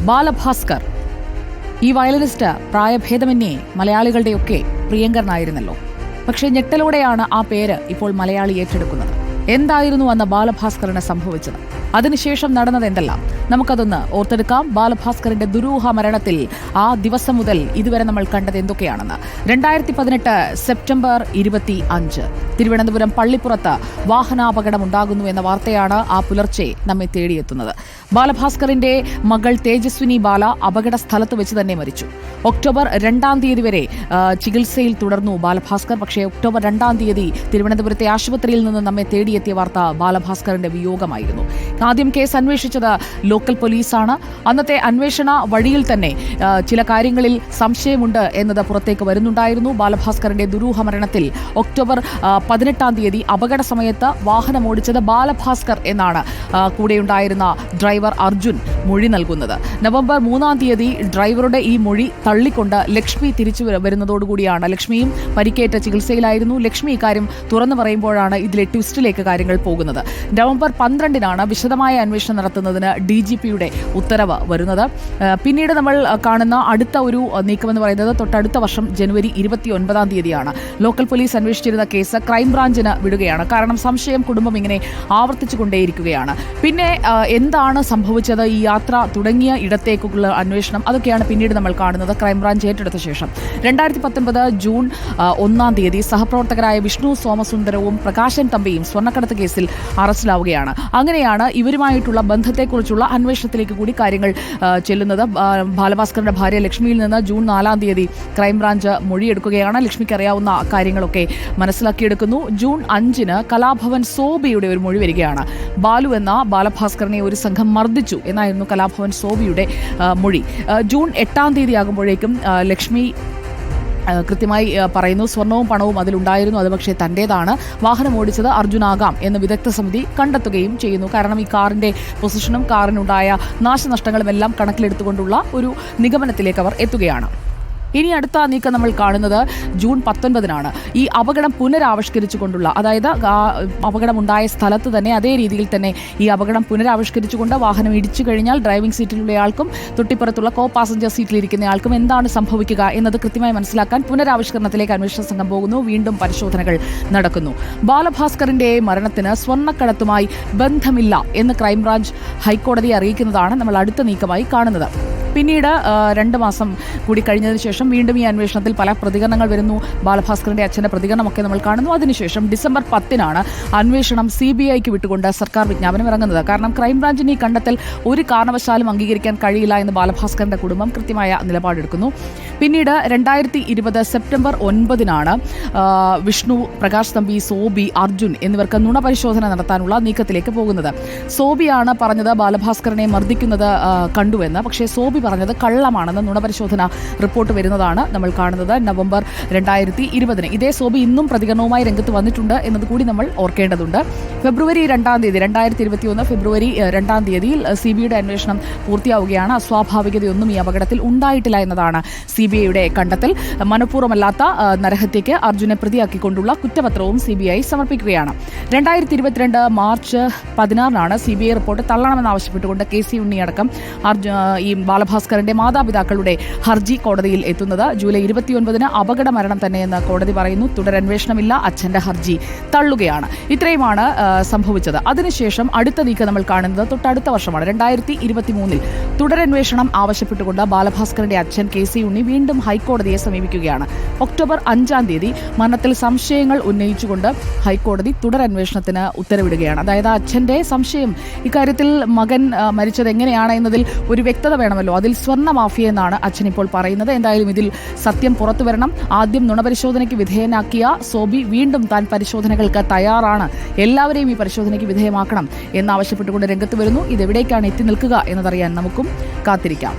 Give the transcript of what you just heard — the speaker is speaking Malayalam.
ബാലഭാസ്കർ. ഈ വയലിനിസ്റ്റ് പ്രായഭേദമന്യേ മലയാളികളുടെയൊക്കെ പ്രിയങ്കരനായിരുന്നല്ലോ. പക്ഷേ ഞെട്ടലോടെയാണ് ആ പേര് ഇപ്പോൾ മലയാളി ഏറ്റെടുക്കുന്നത്. എന്തായിരുന്നു അന്ന് ബാലഭാസ്കറിന് സംഭവിച്ചത്? അതിനുശേഷം നടന്നത് എന്തെല്ലാം? നമുക്കതൊന്ന് ഓർത്തെടുക്കാം. ബാലഭാസ്കറിന്റെ ദുരൂഹ മരണത്തിൽ ആ ദിവസം മുതൽ ഇതുവരെ നമ്മൾ കണ്ടത് എന്തൊക്കെയാണെന്ന്. രണ്ടായിരത്തി പതിനെട്ട് സെപ്റ്റംബർ ഇരുപത്തി അഞ്ച് തിരുവനന്തപുരം പള്ളിപ്പുറത്ത് വാഹനാപകടം ഉണ്ടാകുന്നു എന്ന വാർത്തയാണ് ആ പുലർച്ചെ നമ്മെ തേടിയെത്തുന്നത്. ബാലഭാസ്കറിന്റെ മകൾ തേജസ്വിനി ബാല അപകട സ്ഥലത്ത് വെച്ച് തന്നെ മരിച്ചു. ഒക്ടോബർ രണ്ടാം തീയതി വരെ ചികിത്സയിൽ തുടർന്നു ബാലഭാസ്കർ. പക്ഷേ ഒക്ടോബർ രണ്ടാം തീയതി തിരുവനന്തപുരത്തെ ആശുപത്രിയിൽ നിന്ന് നമ്മെ തേടിയെത്തിയ വാർത്ത ബാലഭാസ്കറിന്റെ വിയോഗമായിരുന്നു. ആദ്യം കേസ് അന്വേഷിച്ചത് ലോക്കൽ പോലീസാണ്. അന്നത്തെ അന്വേഷണ വഴിയിൽ തന്നെ ചില കാര്യങ്ങളിൽ സംശയമുണ്ട് എന്നത് പുറത്തേക്ക് വരുന്നുണ്ടായിരുന്നു. ബാലഭാസ്കറിന്റെ ദുരൂഹ മരണത്തിൽ ഒക്ടോബർ പതിനെട്ടാം തീയതി അപകട സമയത്ത് വാഹനം ഓടിച്ചത് ബാലഭാസ്കർ എന്നാണ് കൂടെയുണ്ടായിരുന്ന ഡ്രൈവർ അർജുൻ മൊഴി നൽകുന്നത്. നവംബർ മൂന്നാം തീയതി ഡ്രൈവറുടെ ഈ മൊഴി തള്ളിക്കൊണ്ട് ലക്ഷ്മി തിരിച്ചു വര- വരുന്നതോടുകൂടിയാണ്. ലക്ഷ്മിയും പരിക്കേറ്റ ചികിത്സയിലായിരുന്നു. ലക്ഷ്മി ഇക്കാര്യം തുറന്നു പറയുമ്പോഴാണ് ഇതിലെ ട്വിസ്റ്റിലേക്ക് കാര്യങ്ങൾ പോകുന്നത്. നവംബർ പന്ത്രണ്ടിനാണ് വിശദമായ അന്വേഷണം നടത്തുന്നതിന് ഡി ജി പിയുടെ ഉത്തരവ് വരുന്നത്. പിന്നീട് നമ്മൾ കാണുന്ന അടുത്ത ഒരു നീക്കമെന്ന് പറയുന്നത് തൊട്ടടുത്ത വർഷം ജനുവരി ഇരുപത്തി ഒൻപതാം തീയതിയാണ്. ലോക്കൽ പോലീസ് അന്വേഷിച്ചിരുന്ന കേസ് ക്രൈംബ്രാഞ്ചിന് വിടുകയാണ്. കാരണം സംശയം കുടുംബം ഇങ്ങനെ ആവർത്തിച്ചുകൊണ്ടേയിരിക്കുകയാണ്. പിന്നെ എന്താണ് സംഭവിച്ചത്? ഈ യാത്ര തുടങ്ങിയ ഇടത്തേക്കുള്ള അന്വേഷണം അതൊക്കെയാണ് പിന്നീട് നമ്മൾ കാണുന്നത് ക്രൈംബ്രാഞ്ച് ഏറ്റെടുത്ത ശേഷം. രണ്ടായിരത്തി പത്തൊൻപത് ജൂൺ ഒന്നാം തീയതി സഹപ്രവർത്തകരായ വിഷ്ണു സോമസുന്ദരവും പ്രകാശൻ തമ്പിയും സ്വർണക്കടത്ത് കേസിൽ അറസ്റ്റിലാവുകയാണ്. അങ്ങനെയാണ് ഇവരുമായിട്ടുള്ള ബന്ധത്തെക്കുറിച്ചുള്ള അന്വേഷണത്തിലേക്ക് കൂടി കാര്യങ്ങൾ ചെല്ലുന്നത്. ബാലഭാസ്കറിന്റെ ഭാര്യ ലക്ഷ്മിയിൽ നിന്ന് ജൂൺ നാലാം തീയതി ക്രൈംബ്രാഞ്ച് മൊഴിയെടുക്കുകയാണ്. ലക്ഷ്മിക്ക് അറിയാവുന്ന കാര്യങ്ങളൊക്കെ മനസ്സിലാക്കിയെടുക്കുന്നു. ജൂൺ അഞ്ചിന് കലാഭവൻ സോബിയുടെ ഒരു മൊഴി വരികയാണ്. ബാലു എന്ന ബാലഭാസ്കറിനെ ഒരു സംഘം മർദ്ദിച്ചു എന്നായിരുന്നു കലാഭവൻ സോബിയുടെ മൊഴി. ജൂൺ എട്ടാം തീയതി ആകുമ്പോഴേക്കും ലക്ഷ്മി കൃത്യമായി പറയുന്നു. സ്വർണവും പണവും അതിലുണ്ടായിരുന്നു. അത് പക്ഷേ വാഹനം ഓടിച്ചത് അർജുനാകാം എന്ന് വിദഗ്ധ സമിതി കണ്ടെത്തുകയും ചെയ്യുന്നു. കാരണം ഈ കാറിന്റെ പൊസിഷനും കാറിനുണ്ടായ നാശനഷ്ടങ്ങളും എല്ലാം കണക്കിലെടുത്തുകൊണ്ടുള്ള ഒരു നിഗമനത്തിലേക്ക് അവർ എത്തുകയാണ്. ഇനി അടുത്ത നീക്കം നമ്മൾ കാണുന്നത് ജൂൺ പത്തൊൻപതിനാണ്. ഈ അപകടം പുനരാവിഷ്കരിച്ചുകൊണ്ടുള്ള അതായത് അപകടമുണ്ടായ സ്ഥലത്ത് തന്നെ അതേ രീതിയിൽ തന്നെ ഈ അപകടം പുനരാവിഷ്കരിച്ചുകൊണ്ട് വാഹനം ഇടിച്ചു കഴിഞ്ഞാൽ ഡ്രൈവിംഗ് സീറ്റിലുള്ളയാൾക്കും തൊട്ടിപ്പുറത്തുള്ള കോ പാസഞ്ചർ സീറ്റിലിരിക്കുന്നയാൾക്കും എന്താണ് സംഭവിക്കുക എന്നത് കൃത്യമായി മനസ്സിലാക്കാൻ പുനരാവിഷ്കരണത്തിലേക്ക് അന്വേഷണ സംഘം പോകുന്നു. വീണ്ടും പരിശോധനകൾ നടക്കുന്നു. ബാലഭാസ്കറിന്റെ മരണത്തിന് സ്വർണക്കടത്തുമായി ബന്ധമില്ല എന്ന് ക്രൈംബ്രാഞ്ച് ഹൈക്കോടതിയെ അറിയിക്കുന്നതാണ് നമ്മൾ അടുത്ത നീക്കമായി കാണുന്നത്. പിന്നീട് രണ്ട് മാസം കൂടി കഴിഞ്ഞതിന് ശേഷം വീണ്ടും ഈ അന്വേഷണത്തിൽ പല പ്രതികരണങ്ങൾ വരുന്നു. ബാലഭാസ്കറിന്റെ അച്ഛന്റെ പ്രതികരണമൊക്കെ നമ്മൾ കാണുന്നു. അതിനുശേഷം ഡിസംബർ പത്തിനാണ് അന്വേഷണം സി ബി ഐക്ക് വിട്ടുകൊണ്ട് സർക്കാർ വിജ്ഞാപനം ഇറങ്ങുന്നത്. കാരണം ക്രൈംബ്രാഞ്ചിന് ഈ കണ്ടെത്തൽ ഒരു കാരണവശാലും അംഗീകരിക്കാൻ കഴിയില്ല എന്ന് ബാലഭാസ്കറിന്റെ കുടുംബം കൃത്യമായ നിലപാടെടുക്കുന്നു. പിന്നീട് രണ്ടായിരത്തി ഇരുപത് സെപ്റ്റംബർ ഒൻപതിനാണ് വിഷ്ണു പ്രകാശ് തമ്പി സോബി അർജുൻ എന്നിവർക്ക് നുണപരിശോധന നടത്താനുള്ള നീക്കത്തിലേക്ക് പോകുന്നത്. സോബിയാണ് പറഞ്ഞത് ബാലഭാസ്കറിനെ മർദ്ദിക്കുന്നത് കണ്ടുവെന്ന്. പക്ഷേ സോബി പറഞ്ഞത് കള്ളമാണെന്ന് നുണപരിശോധന റിപ്പോർട്ട് വരുന്നതാണ് നമ്മൾ കാണുന്നത് നവംബർ രണ്ടായിരത്തി ഇരുപതിന്. ഇതേ സോബി ഇന്നും പ്രതികരണവുമായി രംഗത്ത് വന്നിട്ടുണ്ട് എന്നത് കൂടി നമ്മൾ ഓർക്കേണ്ടതുണ്ട്. ഫെബ്രുവരി രണ്ടാം തീയതി രണ്ടായിരത്തി ഇരുപത്തി ഒന്ന് ഫെബ്രുവരി രണ്ടാം തീയതിയിൽ സി ബി ഐയുടെ അന്വേഷണം പൂർത്തിയാവുകയാണ്. അസ്വാഭാവികതയൊന്നും ഈ അപകടത്തിൽ ഉണ്ടായിട്ടില്ല എന്നതാണ് സി ബി ഐയുടെ കണ്ടെത്തൽ. മനഃപൂർവമല്ലാത്ത നരഹത്യയ്ക്ക് അർജുനെ പ്രതിയാക്കിക്കൊണ്ടുള്ള കുറ്റപത്രവും സി ബി ഐ സമർപ്പിക്കുകയാണ്. രണ്ടായിരത്തി ഇരുപത്തിരണ്ട് മാർച്ച് പതിനാറിനാണ് സി ബി ഐ റിപ്പോർട്ട് തള്ളണമെന്നാവശ്യപ്പെട്ടുകൊണ്ട് കെ സി ഉണ്ണിയടക്കം അർജു ആ, ഈ ബാലഭാസ്കറിന്റെ മാതാപിതാക്കളുടെ ഹർജി കോടതിയിൽ എത്തുന്നത്. ജൂലൈ ഇരുപത്തിയൊൻപതിന് അപകട മരണം തന്നെയെന്ന് കോടതി പറയുന്നു. തുടരന്വേഷണമില്ല അച്ഛന്റെ ഹർജി തള്ളുകയാണ്. ഇത്രയുമാണ് സംഭവിച്ചത്. അതിനുശേഷം അടുത്ത നീക്കം നമ്മൾ കാണുന്നത് തൊട്ടടുത്ത വർഷമാണ്. രണ്ടായിരത്തി ഇരുപത്തി മൂന്നിൽ തുടരന്വേഷണം ആവശ്യപ്പെട്ടുകൊണ്ട് ബാലഭാസ്കറിന്റെ അച്ഛൻ കെ സി ഉണ്ണി വീണ്ടും ഹൈക്കോടതിയെ സമീപിക്കുകയാണ്. ഒക്ടോബർ അഞ്ചാം തീയതി മരണത്തിൽ സംശയങ്ങൾ ഉന്നയിച്ചുകൊണ്ട് ഹൈക്കോടതി തുടരന്വേഷണത്തിന് ഉത്തരവിടുകയാണ്. അതായത് അച്ഛന്റെ സംശയം ഇക്കാര്യത്തിൽ മകൻ മരിച്ചത് എങ്ങനെയാണ് എന്നതിൽ ഒരു വ്യക്തത വേണമല്ലോ. അതിൽ സ്വർണ മാഫിയ എന്നാണ് അച്ഛൻ ഇപ്പോൾ പറയുന്നത്. എന്തായാലും ഇതിൽ സത്യം പുറത്തു വരണം. ആദ്യം നുണപരിശോധനയ്ക്ക് വിധേയനാക്കിയ സോബി വീണ്ടും താൻ പരിശോധനകൾക്ക് തയ്യാറാണ്. എല്ലാവരെയും ഈ പരിശോധനയ്ക്ക് വിധേയമാക്കണം എന്നാവശ്യപ്പെട്ടുകൊണ്ട് രംഗത്ത് വരുന്നു. ഇതെവിടേക്കാണ് എത്തി നിൽക്കുക എന്നതറിയാൻ നമുക്കും കാത്തിരിക്കാം